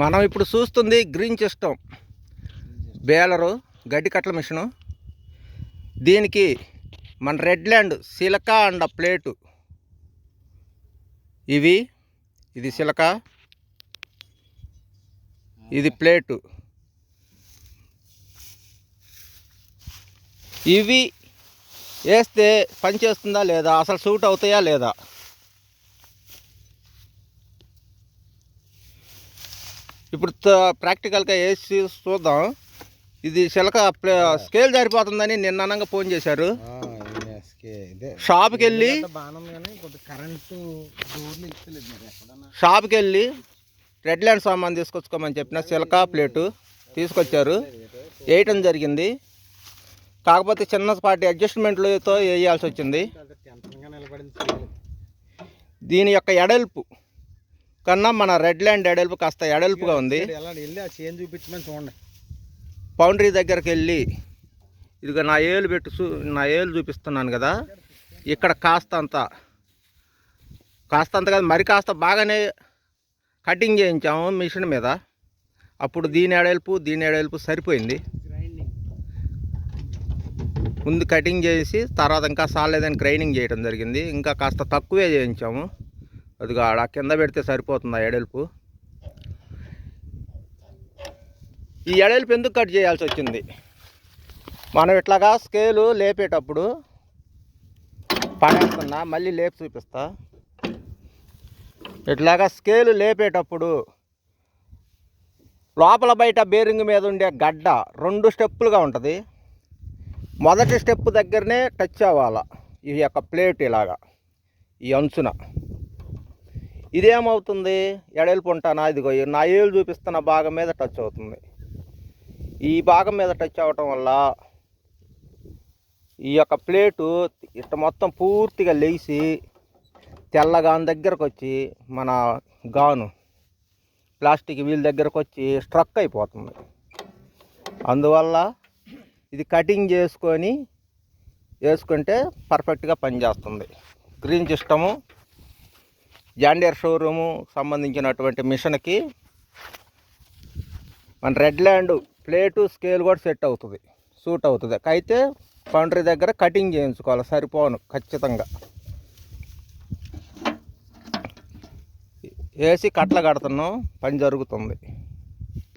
మనం ఇప్పుడు చూస్తుంది గ్రీన్ సిస్టమ్ బేలరు గడ్డి కట్టల మిషను. దీనికి మన రెడ్ ల్యాండ్ సిలక అండ్ ప్లేటు. ఇవి ఇది సిలక ఇది ప్లేటు. ఇవి వేస్తే పనిచేస్తుందా లేదా? అసలు సూట్ అవుతాయా లేదా? ఇప్పుడు ప్రాక్టికల్గా వేసి చూద్దాం. ఇది చిలక స్కేల్ జారిపోతుందని నిన్న అనంగా ఫోన్ చేశారు. షాప్కి వెళ్ళి షాప్కి వెళ్ళి రెడ్ ల్యాండ్ సామాన్ తీసుకొచ్చుకోమని చెప్పిన సిలక ప్లేటు తీసుకొచ్చారు. వేయటం జరిగింది. కాకపోతే చిన్నపాటి అడ్జస్ట్మెంట్లతో వేయాల్సి వచ్చింది. దీని యొక్క ఎడల్పు కన్నా మన రెడ్ ల్యాండ్ ఎడల్పు కాస్త ఎడల్పుగా ఉంది. వెళ్ళి ఆ చేంజ్ చూపించమని చూడండి. బౌండరీ దగ్గరికి వెళ్ళి ఇదిగో నా ఏలు పెట్టు నా ఏలు చూపిస్తున్నాను కదా ఇక్కడ కాస్త అంత కాస్త అంత కదా మరి కాస్త బాగానే కటింగ్ చేయించాము మిషన్ మీద. అప్పుడు దీని ఎడల్పు దీని ఎడల్పు సరిపోయింది. ముందు కటింగ్ చేసి తర్వాత ఇంకా సాలేదని గ్రైండింగ్ చేయడం జరిగింది. ఇంకా కాస్త తక్కువే చేయించాము. అదిగో ఆడ కింద పెడితే సరిపోతుంది ఆ ఎడల్పు. ఈ ఎడల్పు ఎందుకు కట్ చేయాల్సి వచ్చింది? మనం ఇట్లాగా స్కేలు లేపేటప్పుడు పడేస్తున్నా మళ్ళీ లేపి చూపిస్తా. ఇట్లాగా స్కేలు లేపేటప్పుడు లోపల బయట బేరింగ్ మీద ఉండే గడ్డ రెండు స్టెప్పులుగా ఉంటుంది. మొదటి స్టెప్ దగ్గరనే టచ్ అవ్వాలి ఈ యొక్క ప్లేట్ ఇలాగా ఈ అంచున. ఇదేమవుతుంది? ఎడల్పు ఉంటానా ఇదిగో నా ఏళ్ళు చూపిస్తున్న భాగం మీద టచ్ అవుతుంది. ఈ భాగం మీద టచ్ అవ్వటం వల్ల ఈ యొక్క ప్లేటు ఇట్ట మొత్తం పూర్తిగా లేచి తెల్లగాను దగ్గరకు వచ్చి మన గాను ప్లాస్టిక్ వీల్ దగ్గరకు వచ్చి స్ట్రక్ అయిపోతుంది. అందువల్ల ఇది కటింగ్ చేసుకొని వేసుకుంటే పర్ఫెక్ట్గా పనిచేస్తుంది. గ్రీన్ సిస్టము జాండియర్ షోరూము సంబంధించినటువంటి మిషన్కి మన రెడ్ ల్యాండ్ ప్లేటు స్కేల్ కూడా సెట్ అవుతుంది సూట్ అవుతుంది. అయితే బౌండరీ దగ్గర కటింగ్ చేయించుకోవాలి సరిపోను ఖచ్చితంగా. వేసి కట్టలు కడుతున్నాం పని జరుగుతుంది.